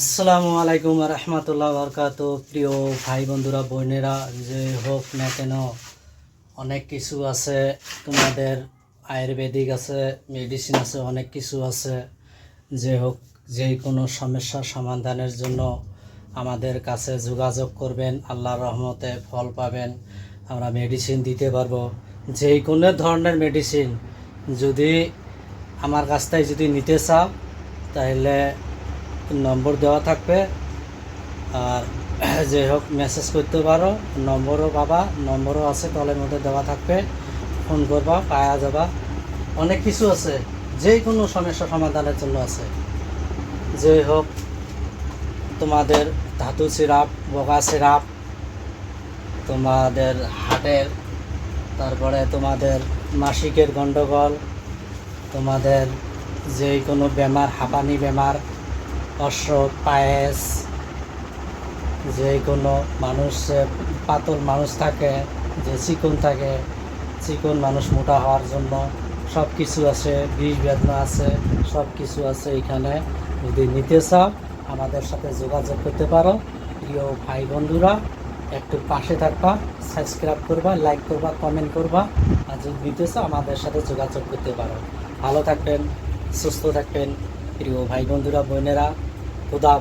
আসসালামু আলাইকুম রহমতুল্লাহ বরকাত প্রিয় ভাই বন্ধুরা, বোনেরা, যে হোক না কেন, অনেক কিছু আছে। তোমাদের আয়ুর্বেদিক আছে, মেডিসিন আছে, অনেক কিছু আছে। যে হোক, যে কোনো সমস্যার সমাধানের জন্য আমাদের কাছে যোগাযোগ করবেন। আল্লাহর রহমতে ফল পাবেন। আমরা মেডিসিন দিতে পারব। যে কোনো ধরনের মেডিসিন যদি আমার কাছ থেকে যদি নিতে চাও, তাহলে নম্বর দেওয়া থাকবে। আর যে হোক মেসেজ করতে পারো। নম্বরও পাবা, নম্বরও আছে, তলের মধ্যে দেওয়া থাকবে। ফোন করবা পাওয়া যাবা। অনেক কিছু আছে যে কোনো সমস্যা সমাধানের জন্য আছে। যে হোক, তোমাদের ধাতু সিরাপ, বগা সিরাপ, তোমাদের হাটের, তারপরে তোমাদের মাসিকের গণ্ডগোল তোমাদের যে কোনো বেমার, হাঁপানি বেমার অশ্বত পায়েস যে কোনো মানুষ পাতল মানুষ থাকে, যে চিকন থাকে, চিকন মানুষ মোটা হওয়ার জন্য সব কিছু আছে, বিষ বেদনা আছে সব কিছু আছে এখানে। যদি নিতে চাও, আমাদের সাথে যোগাযোগ করতে পারো। প্রিয় ভাই বন্ধুরা, একটু পাশে থাকবা, সাবস্ক্রাইব করবা, লাইক করবা, কমেন্ট করবা, আর যদি নিতে চাও, আমাদের সাথে যোগাযোগ করতে পারো। ভালো থাকবেন, সুস্থ থাকবেন, প্রিয় ভাই বন্ধুরা, বোনেরা। খুদা